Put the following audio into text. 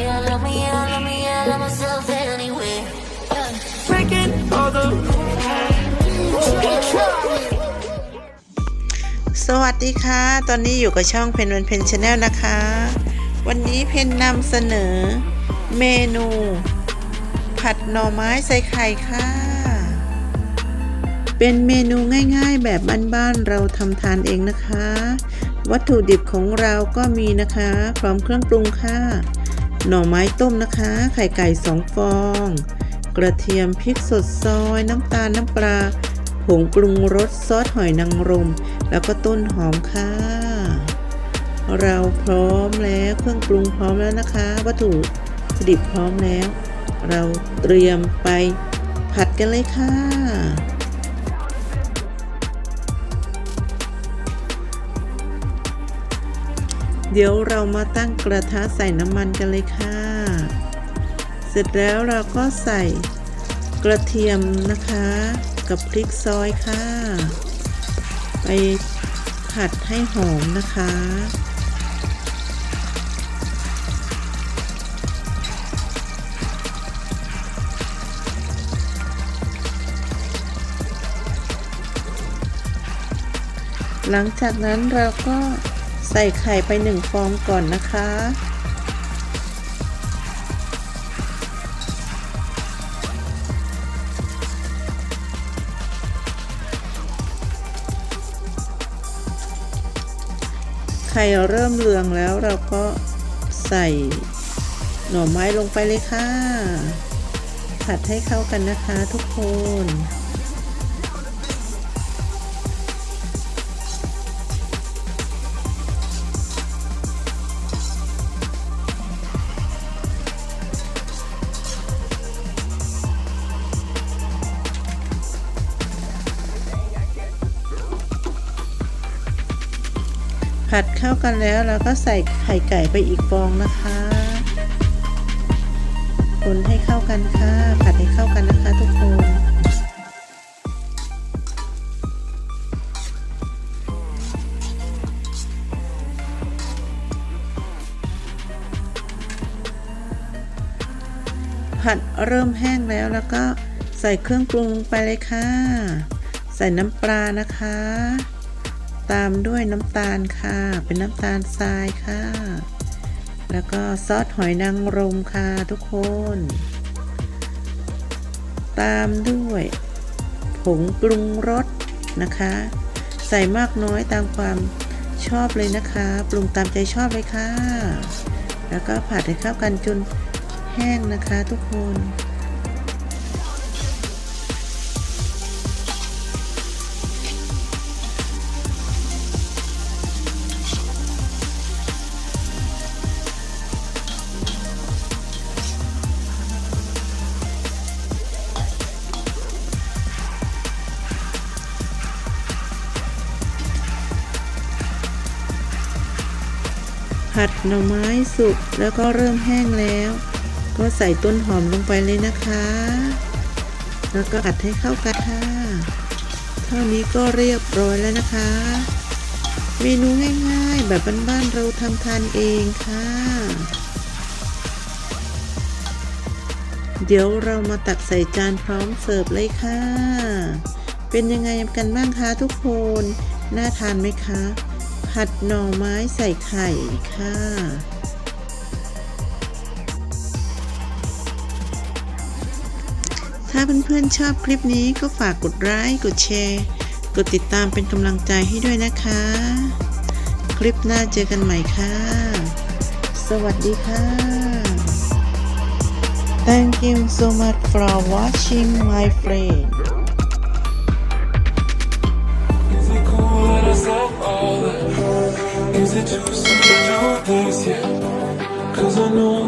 Yeah, love me, yeah, love me, yeah, love myself anyway. Yeah. breaking all the สวัสดีค่ะ ตอนนี้อยู่กับช่องเพนวันเพนชาแนลนะคะ วันนี้เพนนำเสนอเมนู ผัดหน่อไม้ใส่ไข่ค่ะ เป็นเมนูง่ายๆแบบบ้านๆเราทำทานเองนะคะ วัตถุดิบของเราก็มีนะคะ พร้อมเครื่องปรุงค่ะ หน่อไม้ต้มนะคะ ไข่ไก่สองฟอง กระเทียมพริกสดซอย น้ำตาลน้ำปลา ผงปรุงรสซอสหอยนางรม แล้วก็ต้นหอมค่ะ เราพร้อมแล้วเครื่องปรุงพร้อมแล้วนะคะ วัตถุดิบพร้อมแล้ว เราเตรียมไปผัดกันเลยค่ะ เดี๋ยวเรามาตั้งกระทะใส่น้ำมันกันเลยค่ะ เสร็จแล้วเราก็ใส่กระเทียมนะคะ กับพริกซอยค่ะ ไปผัดให้หอมนะคะ หลังจากนั้นเราก็ ใส่ไข่ไปหนึ่งฟองก่อนนะคะ ไข่เริ่มเหลืองแล้วเราก็ใส่หน่อไม้ลงไปเลยค่ะ ผัดให้เข้ากันนะคะทุกคน ผัดเข้ากันแล้วเราก็ใส่ไข่ไก่ไปอีกฟองนะคะคนให้เข้ากันค่ะ ผัดให้เข้ากันนะคะทุกคน ผัดเริ่มแห้งแล้วแล้วก็ใส่เครื่องปรุงไปเลยค่ะ ใส่น้ำปลานะคะ ตามด้วยน้ำตาลค่ะ เป็นน้ำตาลทรายค่ะ แล้วก็ซอสหอยนางรมค่ะทุกคน ตามด้วย ผงปรุงรสนะคะ ใส่มากน้อยตามความชอบเลยนะคะ ปรุงตามใจชอบเลยค่ะ แล้วก็ผัดให้เข้ากันจนแห้งนะคะทุกคน ผัดหน่อไม้สุกแล้วก็เริ่มแห้งแล้ว ก็ใส่ต้นหอมลงไปเลยนะคะ แล้วก็อัดให้เข้ากันค่ะ เท่านี้ก็เรียบร้อยแล้วนะคะ เมนูง่ายๆ แบบบ้านๆเราทำทานเองค่ะ เดี๋ยวเรามาตักใส่จานพร้อมเสิร์ฟเลยค่ะ เป็นยังไงกันบ้างคะทุกคน น่าทานไหมคะ ผัดหน่อไม้ใส่ไข่ค่ะ ถ้าเพื่อนๆชอบคลิปนี้ก็ฝากกดไลค์ กดแชร์ กดติดตามเป็นกำลังใจให้ด้วยนะคะ คลิปหน้าเจอกันใหม่ค่ะ สวัสดีค่ะ Thank you so much for watching my friend that I know